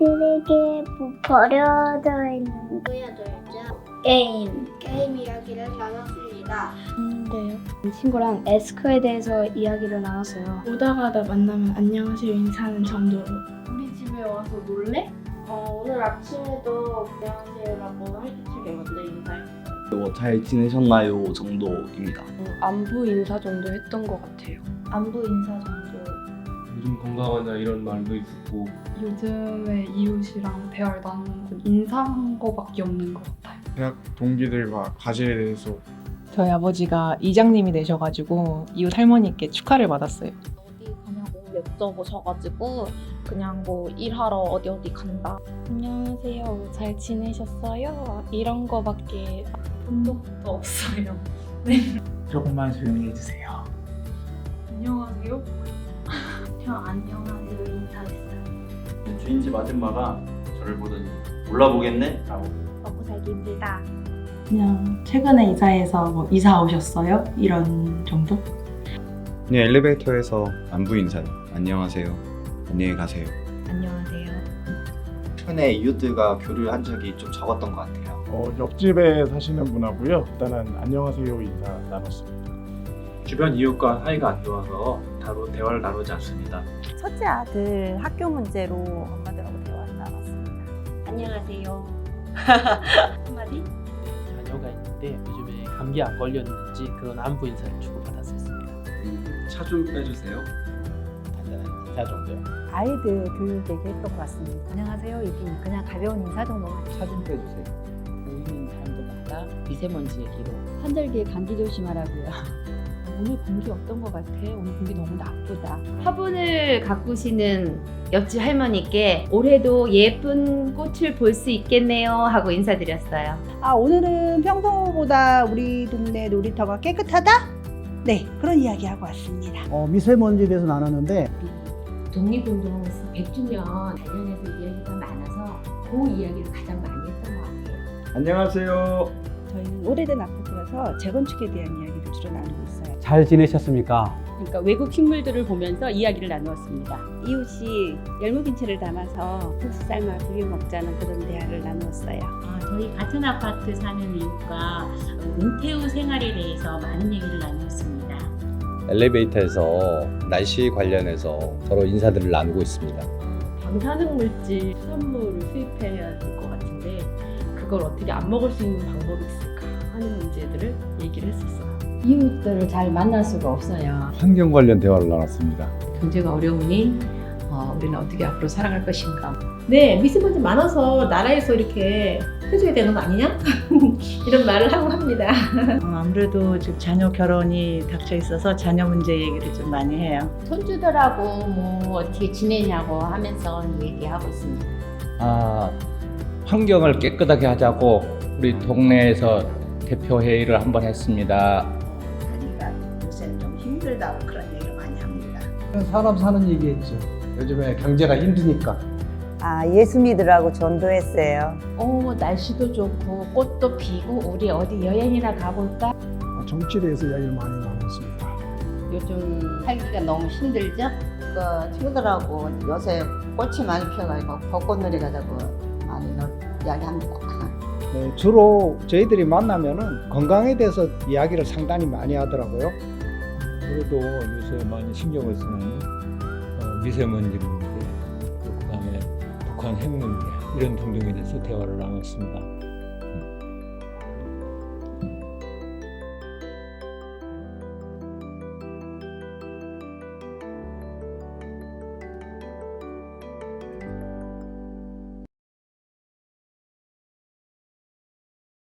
뭐 버려져 있는. 게임. 게임 이야기를 나눴습니다. 네. 친구랑 에스크에 대해서 이야기를 나눴어요. 오다 가다 만나면 안녕하세요 인사하는 정도로 우리 집에 와서 놀래? 어, 오늘 아침에도 안녕하세요라고 활기차게 먼저 인사했어요. 뭐 잘 지내셨나요 정도입니다. 안부 인사 정도 했던 것 같아요. 안부 인사 정도. 요즘 건강하냐 이런 말도 있었고 요즘에 이웃이랑 대화를 나누는 건 인사한 거밖에 없는 것 같아요. 대학 동기들과 과제에 대해서 저희 아버지가 이장님이 되셔가지고 이웃 할머니께 축하를 받았어요. 어디 가냐고 여쭤보셔가지고 그냥 뭐 일하러 어디 어디 간다. 안녕하세요. 잘 지내셨어요? 이런 거밖에 본 적도 없어요. 조금만 조용히 해주세요. 안녕하세요. 저 안녕하세요 인사했어요. 주인집 아줌마가 저를 보더니 몰라보겠네? 라고 먹고 살기 힘들다. 그냥 최근에 이사해서 뭐 이사 오셨어요? 이런 정도? 그냥 엘리베이터에서 안부 인사요. 안녕하세요. 안녕히 가세요. 안녕하세요. 최근에 이웃들과 교류를 한 적이 좀 적었던 것 같아요. 어, 옆집에 사시는 분하고요. 일단은 안녕하세요 인사 나눴습니다. 주변 이웃과 사이가 안 좋아서 다루 대화를 나누지 않습니다. 첫째 아들 학교 문제로 엄마들하고 대화를 나눴습니다. 안녕하세요. 한마디? 자녀가 있는데 요즘에 감기 안 걸렸는지 그런 안부 인사를 주고받았었습니다. 차 좀 빼주세요. 간단한 인사 정도요. 아이들 교육 얘기했던 것 같습니다. 안녕하세요. 이게 그냥 가벼운 인사 정도만. 차좀 빼주세요. 보이는 사람들마다 미세먼지 얘기로 환절기에 감기 조심하라고요. 오늘 공기 어떤 것 같아? 오늘 공기 너무 나쁘다. 화분을 가꾸시는 옆집 할머니께 올해도 예쁜 꽃을 볼 수 있겠네요 하고 인사드렸어요. 아 오늘은 평소보다 우리 동네 놀이터가 깨끗하다? 네 그런 이야기 하고 왔습니다. 어, 미세먼지에 대해서 나눴는데 독립운동 100주년 관련해서 이야기가 많아서 그 이야기를 가장 많이 했던 것 같아요. 안녕하세요. 저희는 오래된 아파트라서 재건축에 대한 이야기를 주로 나누고 있어요. 잘 지내셨습니까? 그러니까 외국 식물들을 보면서 이야기를 나누었습니다. 이웃이 열무김치를 담아서 국수 삶아 비벼 먹자는 그런 대화를 나누었어요. 아, 저희 같은 아파트 사는 이웃과 은퇴 후 생활에 대해서 많은 얘기를 나누었습니다. 엘리베이터에서 날씨 관련해서 서로 인사들을 나누고 있습니다. 방사능 물질 수산물을 수입해야 될 것 같은데 그걸 어떻게 안 먹을 수 있는 방법이 있을까 하는 문제들을 얘기를 했었어요. 이웃들을 잘 만날 수가 없어요. 환경 관련 대화를 나눴습니다. 경제가 어려우니 어, 우리는 어떻게 앞으로 살아갈 것인가. 네, 미세먼지 많아서 나라에서 이렇게 해줘야 되는 거 아니냐? 이런 말을 하고 합니다. 아무래도 지금 자녀 결혼이 닥쳐 있어서 자녀 문제 얘기를 좀 많이 해요. 손주들하고 뭐 어떻게 지내냐고 하면서 얘기하고 있습니다. 아, 환경을 깨끗하게 하자고 우리 동네에서 대표 회의를 한번 했습니다. 힘들다고 그런 얘기를 많이 합니다. 사람 사는 얘기했죠. 요즘에 경제가 힘드니까. 아 예수 믿으라고 전도했어요. 오, 날씨도 좋고 꽃도 피고 우리 어디 여행이나 가볼까? 정치에 대해서 이야기를 많이 나눴습니다. 요즘 살기가 너무 힘들죠? 그 친구들하고 요새 꽃이 많이 피어가지고 벚꽃놀이 가자고 많이 놀- 이야기합니다. 네, 주로 저희들이 만나면은 건강에 대해서 이야기를 상당히 많이 하더라고요. 그래도 요새 많이 신경을 쓰는 어, 미세먼지 문제, 또 그다음에 북한 핵 문제 이런 등등에 대해서 대화를 나눴습니다.